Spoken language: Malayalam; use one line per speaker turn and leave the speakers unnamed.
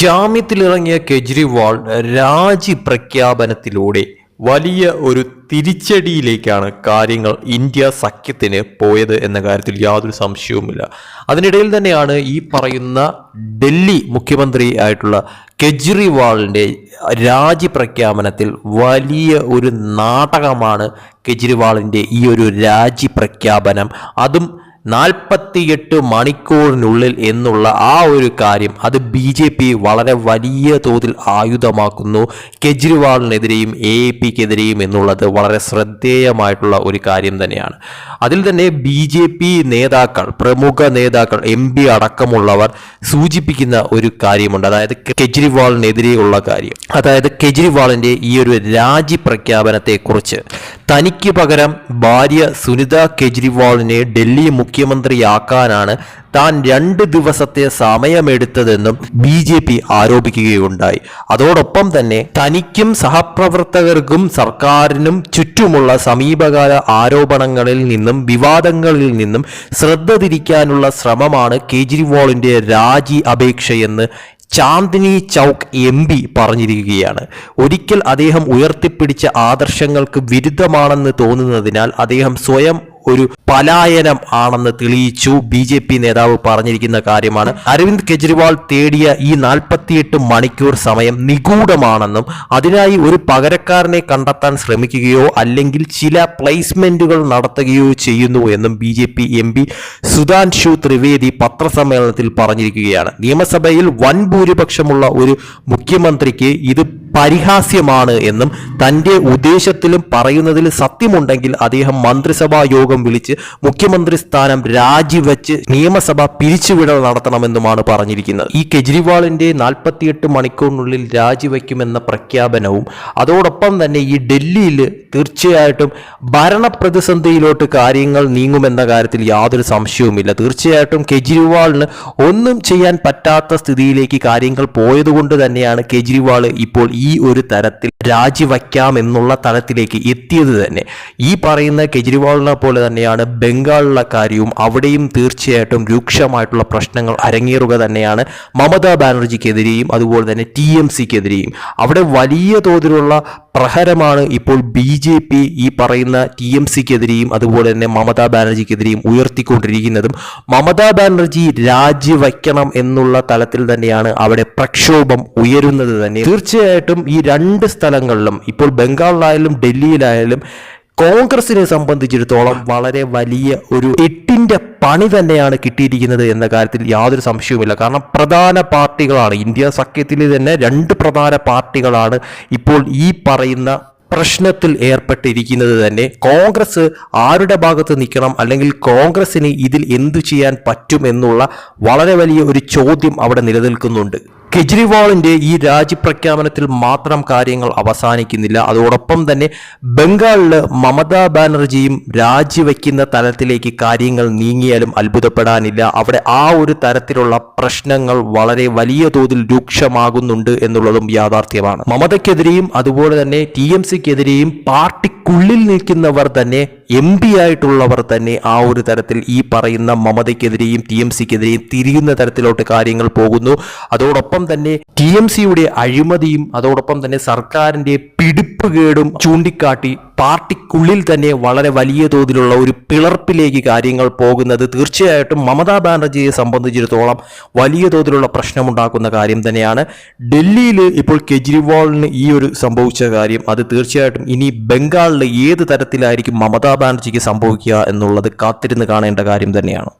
ജാമ്യത്തിലിറങ്ങിയ കെജ്രിവാൾ രാജി പ്രഖ്യാപനത്തിലൂടെ വലിയ ഒരു തിരിച്ചടിയിലേക്കാണ് കാര്യങ്ങൾ ഇന്ത്യ സഖ്യത്തിന് പോയത് എന്ന കാര്യത്തിൽ യാതൊരു സംശയവുമില്ല. അതിനിടയിൽ തന്നെയാണ് ഈ പറയുന്ന ഡൽഹി മുഖ്യമന്ത്രി ആയിട്ടുള്ള കെജ്രിവാളിന്റെ രാജി പ്രഖ്യാപനത്തിൽ വലിയ ഒരു നാടകമാണ് കെജ്രിവാളിന്റെ ഈ ഒരു രാജി പ്രഖ്യാപനം. അതും നാൽപ്പത്തിയെട്ട് മണിക്കൂറിനുള്ളിൽ എന്നുള്ള ആ ഒരു കാര്യം അത് ബി ജെ പി വളരെ വലിയ തോതിൽ ആയുധമാക്കുന്നു. കെജ്രിവാളിനെതിരെയും എ പിക്കെതിരെയും എന്നുള്ളത് വളരെ ശ്രദ്ധേയമായിട്ടുള്ള ഒരു കാര്യം തന്നെയാണ്. അതിൽ തന്നെ ബി ജെ പി നേതാക്കൾ പ്രമുഖ നേതാക്കൾ എം പി അടക്കമുള്ളവർ സൂചിപ്പിക്കുന്ന ഒരു കാര്യമുണ്ട്. അതായത് കെജ്രിവാളിനെതിരെയുള്ള കാര്യം. അതായത് കെജ്രിവാളിന്റെ ഈ ഒരു രാജി പ്രഖ്യാപനത്തെക്കുറിച്ച് തനിക്ക് പകരം ഭാര്യ സുനിത കെജ്രിവാളിനെ ഡൽഹി മുഖ്യമന്ത്രിയാക്കാനാണ് താൻ രണ്ട് ദിവസത്തെ സമയമെടുത്തതെന്നും ബി ജെ പി ആരോപിക്കുകയുണ്ടായി. അതോടൊപ്പം തന്നെ തനിക്കും സഹപ്രവർത്തകർക്കും സർക്കാരിനും ചുറ്റുമുള്ള സമീപകാല ആരോപണങ്ങളിൽ നിന്നും വിവാദങ്ങളിൽ നിന്നും ശ്രദ്ധ തിരിക്കാനുള്ള ശ്രമമാണ് കേജ്രിവാളിന്റെ രാജി അപേക്ഷയെന്ന് ചാന്ദിനി ചൗക്ക് എം പി പറഞ്ഞിരിക്കുകയാണ്. ഒരിക്കൽ അദ്ദേഹം ഉയർത്തിപ്പിടിച്ച ആദർശങ്ങൾക്ക് വിരുദ്ധമാണെന്ന് തോന്നുന്നതിനാൽ അദ്ദേഹം സ്വയം ഒരു പലായനം ആണെന്ന് തെളിയിച്ചു. ബി ജെ പി നേതാവ് പറഞ്ഞിരിക്കുന്ന കാര്യമാണ് അരവിന്ദ് കെജ്രിവാൾ തേടിയ ഈ നാൽപ്പത്തിയെട്ട് മണിക്കൂർ സമയം നിഗൂഢമാണെന്നും അതിനായി ഒരു പകരക്കാരനെ കണ്ടെത്താൻ ശ്രമിക്കുകയോ അല്ലെങ്കിൽ ചില പ്ലേസ്മെന്റുകൾ നടത്തുകയോ ചെയ്യുന്നു എന്നും B J P M P Sudhanshu Trivedi പത്രസമ്മേളനത്തിൽ പറഞ്ഞിരിക്കുകയാണ്. നിയമസഭയിൽ വൻ ഭൂരിപക്ഷമുള്ള ഒരു മുഖ്യമന്ത്രിക്ക് ഇത് പരിഹാസ്യമാണ് എന്നും തന്റെ ഉദ്ദേശത്തിലും പറയുന്നതിൽ സത്യമുണ്ടെങ്കിൽ അദ്ദേഹം മന്ത്രിസഭാ യോഗം വിളിച്ച് മുഖ്യമന്ത്രി സ്ഥാനം രാജിവെച്ച് നിയമസഭ പിരിച്ചുവിടൽ നടത്തണമെന്നുമാണ് പറഞ്ഞിരിക്കുന്നത്. ഈ കെജ്രിവാളിന്റെ നാൽപ്പത്തിയെട്ട് മണിക്കൂറിനുള്ളിൽ രാജിവെക്കുമെന്ന പ്രഖ്യാപനവും അതോടൊപ്പം തന്നെ ഈ ഡൽഹിയിൽ തീർച്ചയായിട്ടും ഭരണപ്രതിസന്ധിയിലോട്ട് കാര്യങ്ങൾ നീങ്ങുമെന്ന കാര്യത്തിൽ യാതൊരു സംശയവുമില്ല. തീർച്ചയായിട്ടും കെജ്രിവാളിന് ഒന്നും ചെയ്യാൻ പറ്റാത്ത സ്ഥിതിയിലേക്ക് കാര്യങ്ങൾ പോയതുകൊണ്ട് തന്നെയാണ് കെജ്രിവാൾ ഇപ്പോൾ ഈ ഒരു തരത്തിൽ രാജിവയ്ക്കാം എന്നുള്ള തലത്തിലേക്ക് എത്തിയത് തന്നെ. ഈ പറയുന്ന കെജ്രിവാളിനെ പോലെ തന്നെയാണ് ബംഗാളിലെ കാര്യവും അവിടെയും തീർച്ചയായിട്ടും രൂക്ഷമായിട്ടുള്ള പ്രശ്നങ്ങൾ അരങ്ങേറുക തന്നെയാണ് മമതാ ബാനർജിക്കെതിരെയും അതുപോലെ തന്നെ ടി എം സിക്കെതിരെയും. അവിടെ വലിയ തോതിലുള്ള പ്രഹരമാണ് ഇപ്പോൾ ബി ജെ പി ഈ പറയുന്ന ടി എം സിക്കെതിരെയും അതുപോലെ തന്നെ മമതാ ബാനർജിക്കെതിരെയും ഉയർത്തിക്കൊണ്ടിരിക്കുന്നതും. മമതാ ബാനർജി രാജിവയ്ക്കണം എന്നുള്ള തലത്തിൽ തന്നെയാണ് അവിടെ പ്രക്ഷോഭം ഉയരുന്നത് തന്നെ. തീർച്ചയായിട്ടും ഈ രണ്ട് സ്ഥലങ്ങളിലും ഇപ്പോൾ ബംഗാളിലായാലും ഡൽഹിയിലായാലും കോൺഗ്രസിനെ സംബന്ധിച്ചിടത്തോളം വളരെ വലിയ ഒരു എട്ടിന്റെ പണി തന്നെയാണ് കിട്ടിയിരിക്കുന്നത് എന്ന കാര്യത്തിൽ യാതൊരു സംശയവുമില്ല. കാരണം പ്രധാന പാർട്ടികളാണ് ഇന്ത്യ സഖ്യത്തിൽ തന്നെ രണ്ട് പ്രധാന പാർട്ടികളാണ് ഇപ്പോൾ ഈ പറയുന്ന പ്രശ്നത്തിൽ ഏർപ്പെട്ടിരിക്കുന്നത് തന്നെ. കോൺഗ്രസ് ആരുടെ ഭാഗത്ത് നിൽക്കണം അല്ലെങ്കിൽ കോൺഗ്രസിന് ഇതിൽ എന്തു ചെയ്യാൻ പറ്റും എന്നുള്ള വളരെ വലിയ ഒരു ചോദ്യം അവിടെ നിലനിൽക്കുന്നുണ്ട്. കെജ്രിവാളിന്റെ ഈ രാജിപ്രഖ്യാപനത്തിൽ മാത്രം കാര്യങ്ങൾ അവസാനിക്കുന്നില്ല. അതോടൊപ്പം തന്നെ ബംഗാളിൽ മമതാ ബാനർജിയും രാജിവെക്കുന്ന തലത്തിലേക്ക് കാര്യങ്ങൾ നീങ്ങിയാലും അത്ഭുതപ്പെടാനില്ല. അവിടെ ആ ഒരു തരത്തിലുള്ള പ്രശ്നങ്ങൾ വളരെ വലിയ തോതിൽ രൂക്ഷമാകുന്നുണ്ട് എന്നുള്ളതും യാഥാർത്ഥ്യമാണ്. മമതയ്ക്കെതിരെയും അതുപോലെ തന്നെ ടി എം സിക്കെതിരെയും പാർട്ടിക്കുള്ളിൽ നിൽക്കുന്നവർ തന്നെ എം പി ആയിട്ടുള്ളവർ തന്നെ ആ ഒരു തരത്തിൽ ഈ പറയുന്ന മമതയ്ക്കെതിരെയും ടി എം സിക്കെതിരെയും തിരിയുന്ന തരത്തിലോട്ട് കാര്യങ്ങൾ പോകുന്നു. അതോടൊപ്പം തന്നെ ടി എം സിയുടെ അഴിമതിയും അതോടൊപ്പം തന്നെ സർക്കാരിന്റെ പിടിപ്പുകേടും ചൂണ്ടിക്കാട്ടി പാർട്ടിക്കുള്ളിൽ തന്നെ വളരെ വലിയ തോതിലുള്ള ഒരു പിളർപ്പിലേക്ക് കാര്യങ്ങൾ പോകുന്നത് തീർച്ചയായിട്ടും മമതാ ബാനർജിയെ സംബന്ധിച്ചിടത്തോളം വലിയ തോതിലുള്ള പ്രശ്നമുണ്ടാക്കുന്ന കാര്യം തന്നെയാണ്. ഡൽഹിയിൽ ഇപ്പോൾ കെജ്രിവാളിന് ഈ ഒരു സംഭവിച്ച കാര്യം അത് തീർച്ചയായിട്ടും ഇനി ബംഗാളിൽ ഏത് തരത്തിലായിരിക്കും മമതാ ബാനർജിക്ക് സംഭവിക്കുക എന്നുള്ളത് കാത്തിരുന്ന് കാണേണ്ട കാര്യം തന്നെയാണ്.